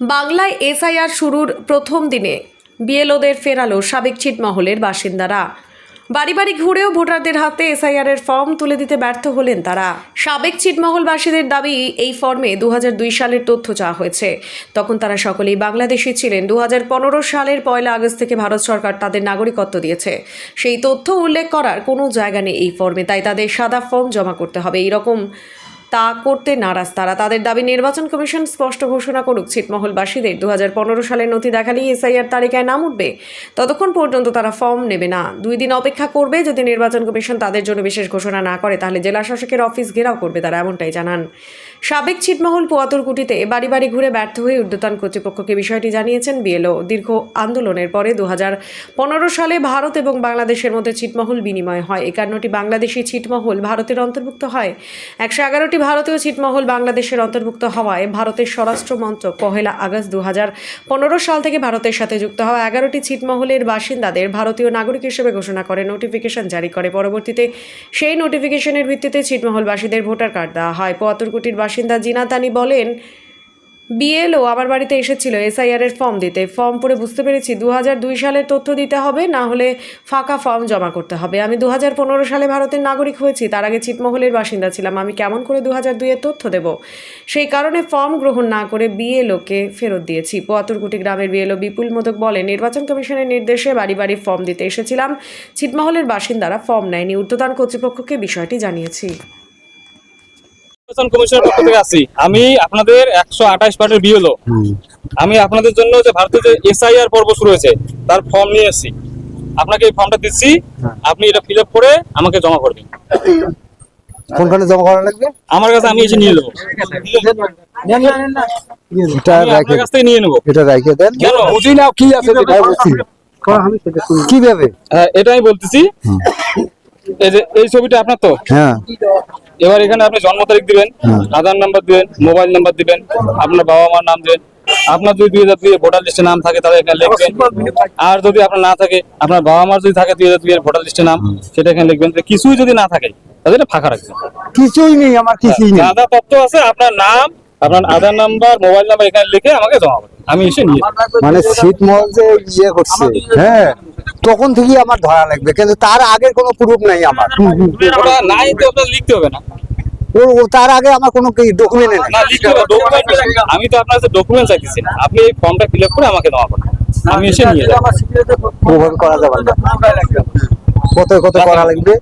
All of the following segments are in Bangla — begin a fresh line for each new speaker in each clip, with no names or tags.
বাংলায় এসআইআর শুরুর প্রথম দিনে বিএলওদের ফেরালো সাবেক ছিটমহলের বাসিন্দারা। বাড়ি বাড়ি ঘুরেও ভোটারদের হাতে এসআইআর এর ফর্ম তুলে দিতে ব্যর্থ হলেন তারা। সাবেক ছিটমহলবাসীদের দাবি, এই ফর্মে দু হাজার দুই সালের তথ্য চাওয়া হয়েছে। তখন তারা সকলেই বাংলাদেশি ছিলেন। দু হাজার পনেরো সালের পয়লা আগস্ট থেকে ভারত সরকার তাদের নাগরিকত্ব দিয়েছে। সেই তথ্য উল্লেখ করার কোনো জায়গা নেই এই ফর্মে, তাই তাদের সাদা ফর্ম জমা করতে হবে। এইরকম তা করতে নারাজ তারা। তাদের দাবি, নির্বাচন কমিশন স্পষ্ট ঘোষণা করুক, ছিটমহলবাসীদের দু হাজার পনেরো সালের নথি দেখালেই এসআইআর তালিকায় নাম উঠবে। ততক্ষণ পর্যন্ত তারা ফর্ম নেবে না। দুই দিন অপেক্ষা করবে, যদি নির্বাচন কমিশন তাদের জন্য বিশেষ ঘোষণা না করে, তাহলে জেলা শাসকের অফিস ঘেরাও করবে তারা, এমনটাই জানান। সাবেক ছিটমহল পোয়াতুরকুটিতে বাড়ি বাড়ি ঘুরে ব্যর্থ হয়ে ঊর্ধ্বতন কর্তৃপক্ষকে বিষয়টি জানিয়েছেন বিএলও। দীর্ঘ আন্দোলনের পরে দু হাজার পনেরো সালে ভারত এবং বাংলাদেশের মধ্যে ছিটমহল বিনিময় হয়। একান্নটি বাংলাদেশি ছিটমহল ভারতের অন্তর্ভুক্ত হয়। একশো এগারোটি ভারতীয় ছিটমহল বাংলাদেশের অন্তর্ভুক্ত হওয়ায় ভারতের স্বরাষ্ট্র মন্ত্রক পহেলা আগস্ট দু হাজার পনেরো সাল থেকে ভারতের সাথে যুক্ত হওয়া এগারোটি ছিটমহলের বাসিন্দাদের ভারতীয় নাগরিক হিসেবে ঘোষণা করে, নোটিফিকেশন জারি করে। পরবর্তীতে সেই নোটিফিকেশনের ভিত্তিতে ছিটমহলবাসীদের ভোটার কার্ড দেওয়া হয়। পোয়াতুরকুটির বাসিন্দা জিনাতানি বলেন, বিএলও আমার বাড়িতে এসেছিল এসআইআর এর ফর্ম দিতে। ফর্ম পড়ে বুঝতে পেরেছি দু হাজার দুই সালের তথ্য দিতে হবে, না হলে ফাঁকা ফর্ম জমা করতে হবে। আমি দু হাজার পনেরো সালে ভারতের নাগরিক হয়েছি, তার আগে ছিটমহলের বাসিন্দা ছিলাম। আমি কেমন করে দু হাজার দুইয়ের তথ্য দেব? সেই কারণে ফর্ম গ্রহণ না করে বিএলওকে ফেরত দিয়েছি। পোয়াতুরকুটি গ্রামের বিএলও বিপুল মোদক বলে নির্বাচন কমিশনের নির্দেশে বাড়ি বাড়ি ফর্ম দিতে এসেছিলাম। ছিটমহলের বাসিন্দারা ফর্ম নেয়নি। ঊর্ধ্বতন কর্তৃপক্ষকে বিষয়টি জানিয়েছি।
নির্বাচন কমিশনের পক্ষ থেকে আসছি। আমি আপনাদের একশো আঠাশ পার্টের বিএলও। আমি আপনাদের জন্য যে ভারতের যে এসআইআর পর্ব শুরু হয়েছে তার ফর্ম নিয়ে এসেছি। আপনাকে এই ফর্মটা দিচ্ছি আপনি এটা ফিল আপ করে আমাকে জমা করবেন
কোনখানে জমা করা লাগবে?
আমার কাছে আমি এসে নিয়ে নেব।
এটা
আমি
রাখে
আপনার কাছ থেকে নিয়ে নেব।
এটা রাখে দেন। বুঝি না কি আছে হ্যাঁ, কীভাবে?
হ্যাঁ, এটা আমি বলতেছি। এই যে এই ছবিটা আপনার তো?
হ্যাঁ।
এবার এখানে আপনি জন্ম তারিখ দিবেন
হ্যাঁ।
আধার নাম্বার দিবেন মোবাইল নাম্বার দিবেন আপনার বাবা মার নাম দিবেন। আপনার যদি দুই হাজার দুই ভোটার লিস্টে নাম থাকে তাহলে এখানে লিখবেন। আর যদি আপনার না থাকে আপনার বাবা মার যদি থাকে দুই হাজার দুই ভোটার লিস্টে নাম সেটা এখানে লিখবেন। কিছুই যদি না থাকে তাহলে এটা ফাঁকা রাখবেন।
কিছুই নেই আমার কিছুই নেই।
আধার তথ্য আছে আপনার নাম আপনার আধার নাম্বার মোবাইল নাম্বার এখানে লিখে আমাকে জমা আমি এসে নিয়ে।
মানে শীতমহল যে ইয়ে করছে। হ্যাঁ। তখন থেকেই আমার ধরা লাগবে কিন্তু তার আগের কোনো প্রুফ নাই আমার।
নাই তো আপনার লিখতে হবে না।
তার আগে আমার কোনো ডকুমেন্ট নেই?
লিখতে হবে আমি তো আপনার ডকুমেন্ট চাইতেছি না। আপনি এই ফর্মটা ফিল আপ করে আমাকে জমা করবেন আমি এসে নিয়ে যাব।
ওভাবে করা যাবে না। কত কত করা লাগবে?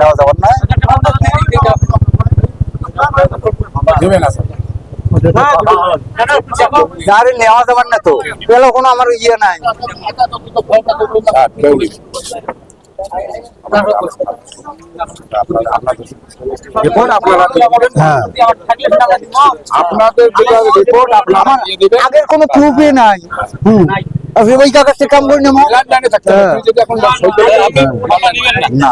নেওয়া যাবে না। নেওয়া যাবার না তো। পেল কোনো আমার ইয়ে নাই।
রিপোর্ট আপনারা
হ্যাঁ।
আপনাদের যেটা রিপোর্ট আপনারা
আগের কোনো প্রুফই নাই। হুম। ওই কাগজটা কাম করে নেব
সই করে না।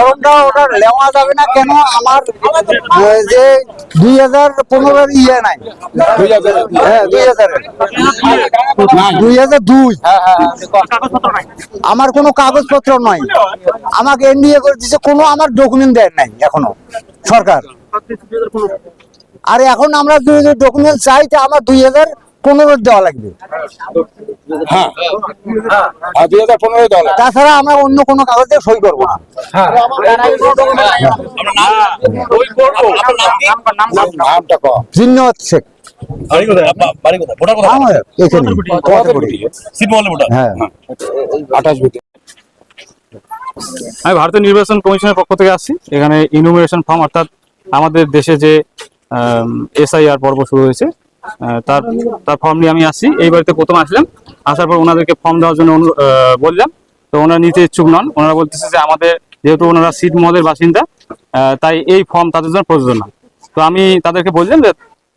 ওটা নেওয়া যাবে না কেন আমার হাজার ইয়ে নাই
হাজার
আমার কোনো কাগজপত্র নাই। আমাকে এনডিএ করে দিচ্ছে কোনো আমার ডকুমেন্ট দেয় নাই এখনও। সরকার। আর এখন আমরা দুই ডকুমেন্ট চাই আমার দুই হাজার পনেরো দেওয়া লাগবে।
হ্যাঁ। আর দুই হাজার পনেরো ডলার
তাছাড়া আমরা অন্য কোনো কাগজে সই করব না।
নামটা কম
এখানে
কোয়াটারকুটি।
ছিটমহলে ভোটার
হ্যাঁ
আমি ভারতের নির্বাচন কমিশনের পক্ষ থেকে আসছি। এখানে ইনুমিনেশন ফর্ম অর্থাৎ আমাদের দেশে যে এসআইআর পর্ব শুরু হয়েছে তার তার ফর্ম নিয়ে আমি আসছি। এই বাড়িতে প্রথম আসলাম। আসার পর ওনাদেরকে ফর্ম দেওয়ার জন্য বললাম। তো ওনারা নিতে ইচ্ছুক নন। ওনারা বলতেছে যে আমাদের যেহেতু ওনারা সিট মহলের বাসিন্দা তাই এই ফর্ম তাদের জন্য প্রযোজ্য না। তো আমি তাদেরকে বললাম যে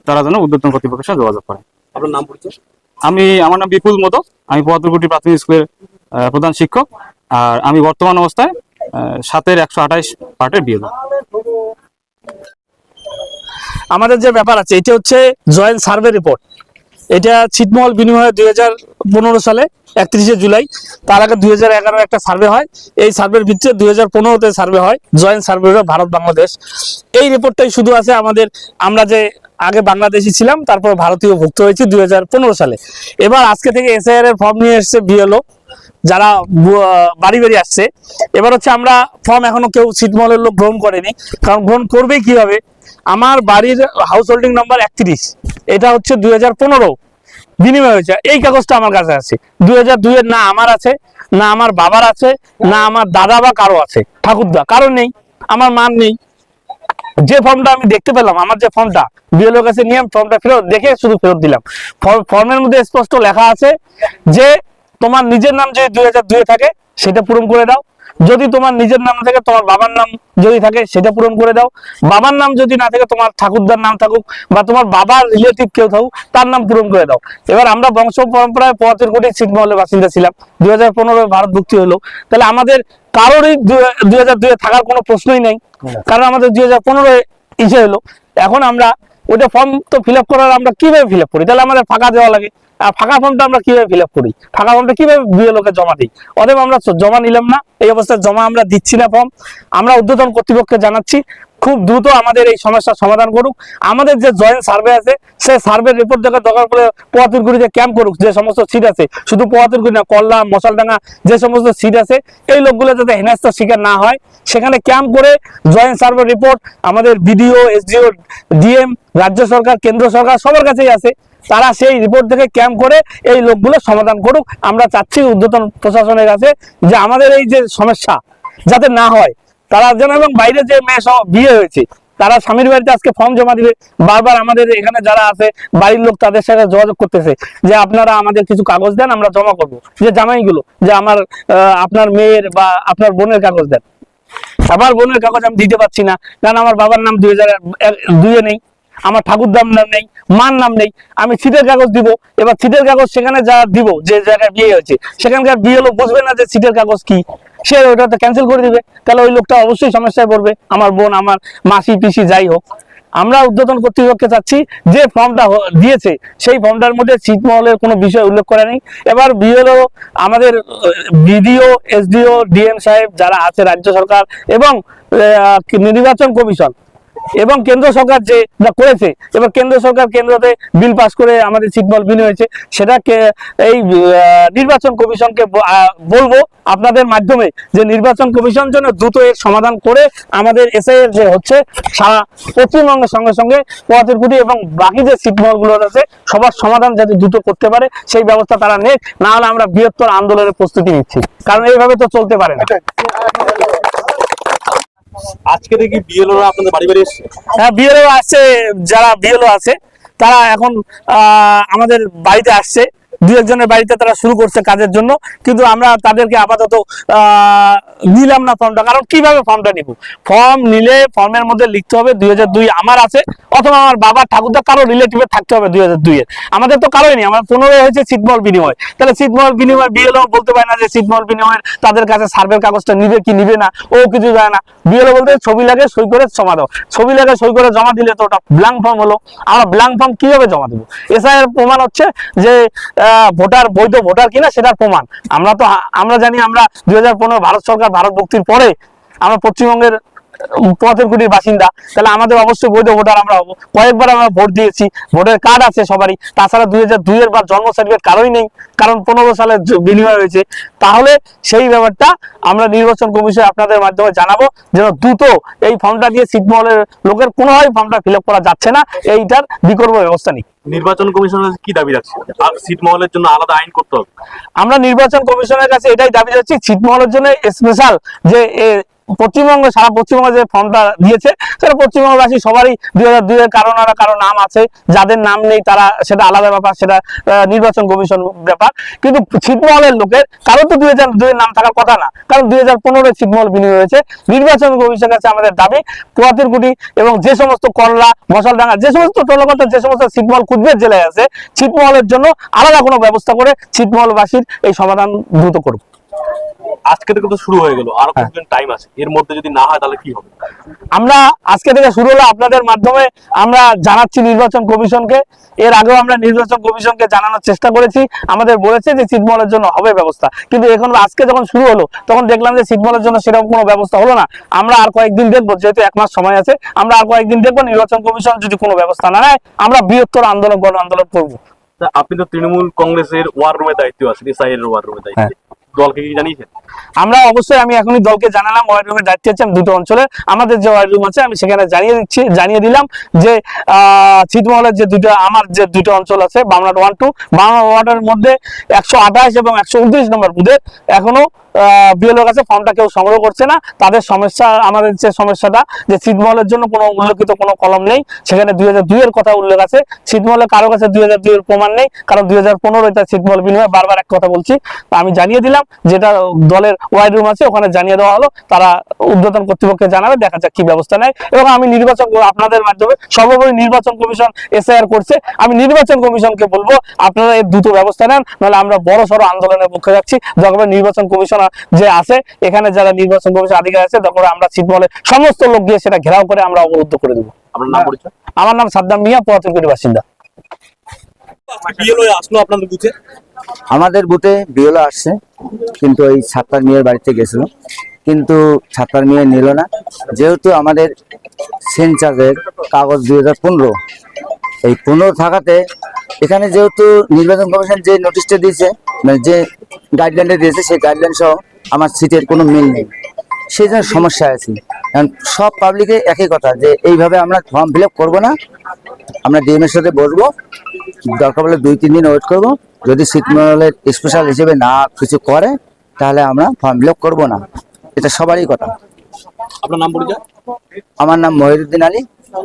তারা যেন উদ্যোতন কর্তৃপক্ষের সাথে যোগাযোগ করে।
আপনার নাম পরিচয়?
আমি আমার নাম বিপুল মোদক আমি পদ্মকুটি প্রাথমিক স্কুলের প্রধান শিক্ষক। আর আমি বর্তমান অবস্থায় সাতের একশো আঠাইশ পার্টের বিয়ে
আমাদের যে ব্যাপার আছে, এটা হচ্ছে জয়েন্ট সার্ভে রিপোর্ট। এটা ছিটমহল বিনিময় দুই সালে, একত্রিশে জুলাই, তার আগে দুই হাজার এগারো একটা সার্ভে হয়। এই সার্ভের ভিত্তিতে দুই হাজার সার্ভে হয়, জয়েন্ট সার্ভে ভারত বাংলাদেশ। এই রিপোর্টটাই শুধু আছে আমাদের, আমরা যে আগে বাংলাদেশি ছিলাম, তারপর ভারতীয় ভুক্ত হয়েছি দুই হাজার পনেরো সালে। এবার আজকে থেকে এসআইআর এর ফর্ম নিয়ে এসছে বিএলও যারা বাড়ি বাড়ি আসছে। এবার হচ্ছে আমরা ফর্ম এখনও কেউ ছিটমহলের লোক গ্রহণ করেনি। কারণ গ্রহণ করবে কীভাবে? আমার বাড়ির হাউস হোল্ডিং নাম্বার একত্রিশ। এটা হচ্ছে দুই হাজার পনেরো। বিনিময় হয়েছে। এই কাগজটা আমার কাছে আছে। দুই হাজার না আমার আছে, না আমার বাবার আছে, না আমার দাদা বা কারও আছে। ঠাকুরদা কারও নেই, আমার মান নেই। যে ফর্মটা আমি দেখতে পেলাম, আমার যে ফর্মটা বিএলও কাছে নিয়ে ফর্মটা ফেরত দেখে শুধু ফেরত দিলাম। ফর্মের মধ্যে স্পষ্ট লেখা আছে যে তোমার নিজের নাম যদি দুই হাজার দুয়ে থাকে সেটা পূরণ করে দাও। যদি তোমার নিজের নাম থাকে তোমার বাবার নাম যদি থাকে সেটা পূরণ করে দাও। বাবার নাম যদি না থাকে তোমার ঠাকুরদার নাম থাকুক বা তোমার বাবার রিলেটিভ কেউ থাকুক তার নাম পূরণ করে দাও। এবার আমরা বংশ পরম্পরায় পঁয়াত্তর কোটি ছিটমহলের বাসিন্দা ছিলাম। দুই হাজার পনেরো ভারত ভুক্তি হলো। তাহলে আমাদের কারোরই দুই হাজার দুয়ে থাকার কোনো প্রশ্নই নেই। কারণ আমাদের দুই হাজার পনেরো ইসে হলো। এখন আমরা ওটা ফর্ম তো ফিল আপ করার আমরা কীভাবে ফিল আপ করি? তাহলে আমাদের ফাঁকা দেওয়া লাগে। ফাঁকা ফর্মটা আমরা কীভাবে ফিল করি? ফাঁকা ফর্মটা কীভাবে বিএলওকে জমা দিই? অতএব আমরা জমা নিলাম না। এই অবস্থায় জমা আমরা দিচ্ছি না ফর্ম আমরা ঊর্ধ্বতন কর্তৃপক্ষকে জানাচ্ছি, খুব দ্রুত আমাদের এই সমস্যার সমাধান করুক। আমাদের যে জয়েন্ট সার্ভে আছে সেই সার্ভে রিপোর্ট দেখা দরকার পড়ে পোয়াতুরগুড়িতে ক্যাম্প করুক, যে সমস্ত সিট আছে। শুধু পোয়াতুরগুড়ি না, কল্লা, মশালডাঙ্গা, যে সমস্ত সিট আছে, এই লোকগুলো যাতে হেনাস্তার শিকার না হয়, সেখানে ক্যাম্প করে জয়েন্ট সার্ভে রিপোর্ট আমাদের বিডিও এসডিও ডিএম রাজ্য সরকার, কেন্দ্র সরকার, সবার কাছেই আছে। তারা সেই রিপোর্ট থেকে ক্যাম্প করে এই লোকগুলো সমাধান করুক। আমরা চাচ্ছি ঊর্ধ্বতন প্রশাসনের কাছে যে আমাদের এই যে সমস্যা যাতে না হয়, তারা যেন এবং বাইরে যে মেয়ে সহ বিয়ে হয়েছে, তারা স্বামীর বাড়িতে আজকে ফর্ম জমা দিবে। বারবার আমাদের এখানে যারা আছে, বাড়ির লোক তাদের সাথে যোগাযোগ করতেছে যে আপনারা আমাদের কিছু কাগজ দেন, আমরা জমা করব। যে জামাইগুলো, যে আমার আপনার মেয়ের বা আপনার বোনের কাগজ দেন। আমার বোনের কাগজ আমি দিতে পারছি না, কারণ আমার বাবার নাম দুই হাজার দুইয়ে নেই, আমার ঠাকুরদার নাম নেই। মার নাম নেই। আমি সিটের কাগজ দিব, এবার সিটের কাগজ সেখানে যা দিব, যে জায়গায় বিয়ে হয়েছে, সেখানকার বিয়ে হলো বুঝবে না যে সিটের কাগজ কি। সে ওটাতে ক্যান্সেল করে দিবে। তাহলে ওই লোকটা অবশ্যই সমস্যায় পড়বে, আমার বোন, আমার মাসি, পিসি, যাই হোক। আমরা উদ্বোধন কর্তৃপক্ষকে চাচ্ছি যে ফর্মটা দিয়েছে, সেই ফর্মটার মধ্যে ছিটমহলের কোনো বিষয় উল্লেখ করা নেই। এবার বিএলও, আমাদের বিডিও, এসডিও, ডিএম সাহেব যারা আছে, রাজ্য সরকার এবং নির্বাচন কমিশন এবং কেন্দ্র সরকার যে করেছে, এবার কেন্দ্র সরকার কেন্দ্রতে বিল পাস করে আমাদের ছিটমহল বিন হয়েছে, সেটাকে এই নির্বাচন কমিশনকে বলব আপনাদের মাধ্যমে যে নির্বাচন কমিশন জন্য দ্রুত এর সমাধান করে আমাদের এসআই এর যে হচ্ছে সারা পশ্চিমবঙ্গের সঙ্গে সঙ্গে পোয়াতিরকুটি এবং বাকি যে ছিটমহলগুলো আছে সবার সমাধান যাতে দ্রুত করতে পারে, সেই ব্যবস্থা তারা নেক, না হলে আমরা বৃহত্তর আন্দোলনের প্রস্তুতি নিচ্ছি। কারণ এইভাবে তো চলতে পারে না।
আজকে দেখি বিএলওরা আপনাদের বাড়ি বাড়ি এসছে।
হ্যাঁ বিএলও আসছে যারা বিএলও আছে, তারা এখন আমাদের বাড়িতে আসছে। দু একজনের বাড়িতে তারা শুরু করছে কাজের জন্য, কিন্তু আমরা তাদেরকে আপাতত নিলাম না ফর্মটা। কারণ কীভাবে ফর্মটা নিব? ফর্ম নিলে ফর্মের মধ্যে লিখতে হবে দুই হাজার দুই আমার আছে, অথবা আমার বাবার ঠাকুরদা, কারও রিলেটিভে থাকতে হবে দুই হাজার দুইয়ের আমাদের তো কারোই নেই, আমার পনেরো হয়েছে ছিটমহল বিনিময়। তাহলে ছিটমহল বিনিময় বিএলও বলতে পারে না যে ছিটমহল বিনিময়ের তাদের কাছে সার্ভের কাগজটা নিবে কি নিবে না, ও কিছু যায় না। বিএলও বলতে ছবি লাগে, সই করে জমা দাও। ছবি লাগে, সই করে জমা দিলে তো ওটা ব্ল্যাঙ্ক ফর্ম হলো। আমরা ব্ল্যাঙ্ক ফর্ম কীভাবে জমা দেবো? এসআই এর প্রমাণ হচ্ছে যে ভোটার, বৈধ ভোটার কিনা সেটার প্রমাণ। আমরা তো আমরা জানি আমরা দুই হাজার পনেরো ভারত সরকার, ভারত মুক্তির পরে আমরা পশ্চিমবঙ্গের পঁচাত্তর কোটির বাসিন্দা। তাহলে আমাদের অবশ্যই বৈধ ভোটার আমরা হব। কয়েকবার আমরা ভোট দিয়েছি, ভোটের কার্ড আছে সবারই। তাছাড়া দুই হাজার দুইয়ের বা জন্ম সার্টিফিকেট কারোই নেই, কারণ পনেরো সালে বিনিময় হয়েছে। তাহলে সেই ব্যাপারটা আমরা নির্বাচন কমিশন আপনাদের মাধ্যমে জানাব, যেন দ্রুত এই ফর্মটা দিয়ে ছিটমহলের লোকের কোনোভাবে ফর্মটা ফিল করা যাচ্ছে না। এইটার বিকল্প ব্যবস্থা নেই।
নির্বাচন কমিশনের কি দাবি রাখছে আর ছিটমহলের জন্য আলাদা আইন করতে হবে।
আমরা নির্বাচন কমিশনের কাছে এটাই দাবি যাচ্ছি ছিটমহলের জন্য স্পেশাল যে পশ্চিমবঙ্গ, সারা পশ্চিমবঙ্গে যে ফর্মটা দিয়েছে, সেটা পশ্চিমবঙ্গবাসী সবারই দুই হাজার দুইয়ের কারও না কারও নাম আছে। যাদের নাম নেই তারা সেটা আলাদা ব্যাপার, সেটা নির্বাচন কমিশন ব্যাপার। কিন্তু ছিটমহলের লোকের কারও তো দুই হাজার দুইয়ের নাম থাকার কথা না। কারণ দুই হাজার পনেরোয় ছিটমহল বিনিয়োগ হয়েছে। নির্বাচন কমিশনের কাছে আমাদের দাবি পুয়াতির কুটি এবং যে সমস্ত করলা, মশালডাঙ্গা, যে সমস্ত টলকাতা যে সমস্ত ছিটমহল কুচবিহার জেলায় আছে, ছিটমহলের জন্য আলাদা কোনো ব্যবস্থা করে ছিটমহলবাসীর এই সমাধান দ্রুত করুক।
আজকে থেকে তো শুরু হয়ে গেল আরও
হ্যাঁ।
টাইম আছে এর মধ্যে যদি না হয় তাহলে কি হবে
আমরা আজকে থেকে শুরু হলো আপনাদের মাধ্যমে আমরা জানাচ্ছি নির্বাচন কমিশনকে এর আগেও আমরা নির্বাচন কমিশনকে জানানোর চেষ্টা করেছি আমাদের বলেছে যে ছিটমহলের জন্য হবে ব্যবস্থা কিন্তু এখন আজকে যখন শুরু হলো তখন দেখলাম যে ছিটমহলের জন্য সেরকম কোনো ব্যবস্থা হলো না আমরা আর কয়েকদিন দেখব যেহেতু এক মাস সময় আছে আমরা আর কয়েকদিন দেখব নির্বাচন কমিশন যদি কোনো ব্যবস্থা না নেয় আমরা বৃহত্তর আন্দোলন গণ আন্দোলন করব
আপনি তো তৃণমূল কংগ্রেসের ওয়ার রুমের দায়িত্ব আছেন ওয়ার রুমের দায়িত্ব
হ্যাঁ।
দলকে কি জানিয়েছেন
আমরা অবশ্যই আমি এখনই দলকে জানালাম ওয়ার রুমের দায়িত্বে আছে দুটো অঞ্চলে। আমাদের যে ওয়ার রুম আছে, আমি সেখানে জানিয়ে দিচ্ছি, জানিয়ে দিলাম যে ছিটমহলের যে দুটো, আমার যে দুটো অঞ্চল আছে বামনাট ওয়ান টু বাংলা ওয়ার্ডের মধ্যে একশো আঠাশ এবং একশো উনত্রিশ নম্বর বুধের এখনও বিএলওর কাছে ফর্মটা কেউ সংগ্রহ করছে না। তাদের সমস্যা, আমাদের যে সমস্যাটা, যে ছিটমহলের জন্য কোনো উল্লেখিত কোনো কলম নেই। সেখানে দুই হাজার দুইয়ের কথা উল্লেখ আছে। ছিটমহলে কারও কাছে দুই হাজার দুইয়ের প্রমাণ নেই, কারণ দুই হাজার পনেরো এটা ছিটমহল বিনিময়ে বারবার এক কথা বলছি। আমি জানিয়ে দিলাম, যেটা দলের ওয়াইড রুম আছে, ওখানে জানিয়ে দেওয়া হলো। তারা উদ্বোধন কর্তৃপক্ষকে জানাবে, দেখা যাক কি ব্যবস্থা নেয়। এবং আমি নির্বাচন আপনাদের মাধ্যমে সর্বোপরি নির্বাচন কমিশন এসআইআর করছে। আমি নির্বাচন কমিশনকে বলব, আপনারা এর দ্রুত ব্যবস্থা নেন, নাহলে আমরা বড় সড়ো আন্দোলনের পক্ষে যাচ্ছি। যখন নির্বাচন কমিশন যে আছে এখানে যারা নির্বাচন কমিশন আধিকারিক আছে তখন আমরা ছিটমহলে সমস্ত লোক গিয়ে সেটা ঘেরাও করে আমরা অবরুদ্ধ করে দেবো।
আপনার নাম পরিচয়?
আমার নাম সাদ্দাম মিয়া পোয়াতুলকুড়ি বাসিন্দা।
আসলো আপনাদের বুথে
আমাদের বুথে বিওলা আসছে কিন্তু ওই ছাত্তার মেয়ের বাড়িতে গেছিল। কিন্তু ছাত্তার মেয়ে নিল না। যেহেতু আমাদের সেন্সাসের কাগজ দুই হাজার পনেরো এই পনেরো থাকাতে এখানে যেহেতু নির্বাচন কমিশন যে নোটিশটা দিয়েছে মানে যে গাইডলাইনটা দিয়েছে সেই গাইডলাইন সহ আমার সিটের কোনো মিল নেই। সেই জন্য সমস্যা আছে। কারণ সব পাবলিকে একই কথা যে এইভাবে আমরা ফর্ম ফিল আপ করব না আমরা ডিএমের সাথে বসবো দরকার পড়লে দুই তিন দিন ওয়েট করব। যদি সিটমহলের স্পেশাল হিসেবে না কিছু করে তাহলে আমরা ফর্ম ফিল আপ করব না। এটা সবারই কথা।
আপনার নাম পরিচয়?
আমার নাম মহিরুদ্দিন আলী।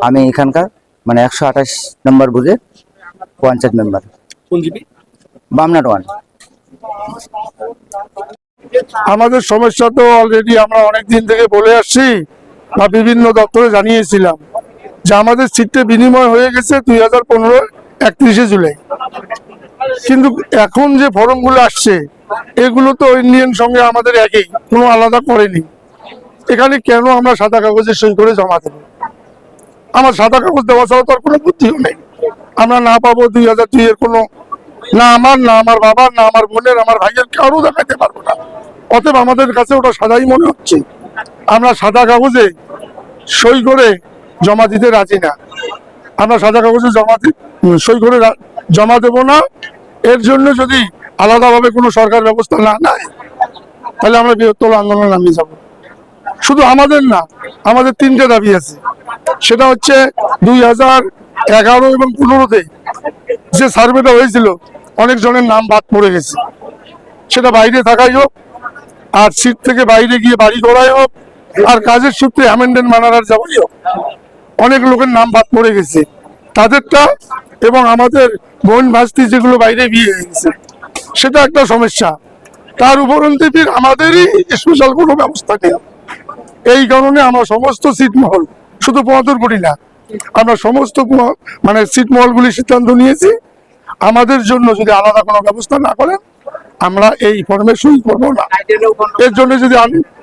আমি এখানকার মানে একশো আঠাশ নম্বর বুথের পঞ্চায়েত মেম্বার
কোন
বামনাট ওয়ান।
আমাদের সমস্যা তো অলরেডি আমরা অনেক দিন থেকে বলে আসছি বা বিভিন্ন দপ্তরে জানিয়েছিলাম যে আমাদের সিটটা বিনিময় হয়ে গেছে দুই হাজার পনেরো একত্রিশে জুলাই। কিন্তু এখন যে ফর্মগুলো আসছে এগুলো তো ইন্ডিয়ান সঙ্গে আমাদের একই কোনো আলাদা করেনি। এখানে কেন আমরা সাদা কাগজে সই করে জমা দেবো? আমার সাদা কাগজ দেওয়া ছাড়া তো আর কোনো বুদ্ধিও নেই। আমরা না পাবো দুই হাজার দুইয়ের কোনো না আমার না আমার বাবার, না আমার বোনের, আমার ভাইয়ের কারও দেখাতে পারব না। অতএব আমাদের কাছে ওটা সাদাই মনে হচ্ছে। আমরা সাদা কাগজে সই করে জমা দিতে রাজি না। আমরা সাদা কাগজে জমা সই করে জমা দেব না। এর জন্য যদি আলাদাভাবে কোনো সরকার ব্যবস্থা না নেয়, তাহলে আমরা বৃহত্তর আন্দোলন নামিয়ে যাব। শুধু আমাদের না, আমাদের তিনটে দাবি আছে। সেটা হচ্ছে দুই হাজার এগারো এবং পনেরোতে যে সার্ভেটা হয়েছিল, অনেক জনের নাম বাদ পড়ে গেছে। সেটা বাইরে থাকাই হোক, আর সিট থেকে বাইরে গিয়ে বাড়ি করাই হোক, আর কাজের সূত্রে অ্যামেন্ডেন্ট মানার যাওয়াই হোক, অনেক লোকের নাম বাদ পড়ে গেছে। তাদেরটা এবং আমাদের বোন ভাস্তি যেগুলো বাইরে বিয়ে গেছে, সেটা একটা সমস্যা। তার উপরন্তে ফির আমাদেরই স্পেশাল কোনো ব্যবস্থা নেই। এই কারণে আমরা সমস্ত সিটমহল শুধু কোটি না, আমরা সমস্ত মানে সিটমহলগুলি সিদ্ধান্ত নিয়েছি। আমাদের জন্য যদি আলাদা কোনো ব্যবস্থা না করেন, আমরা এই ফর্মে সই করব না। এর জন্য যদি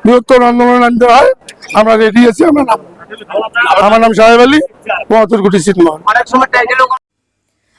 বৃহত্তর আন্দোলন আনতে হয়, আমরা রেডি আছি। আমার নাম আমার নাম সাহেব আলী পঁয়ত্তর কোটি সিটমহল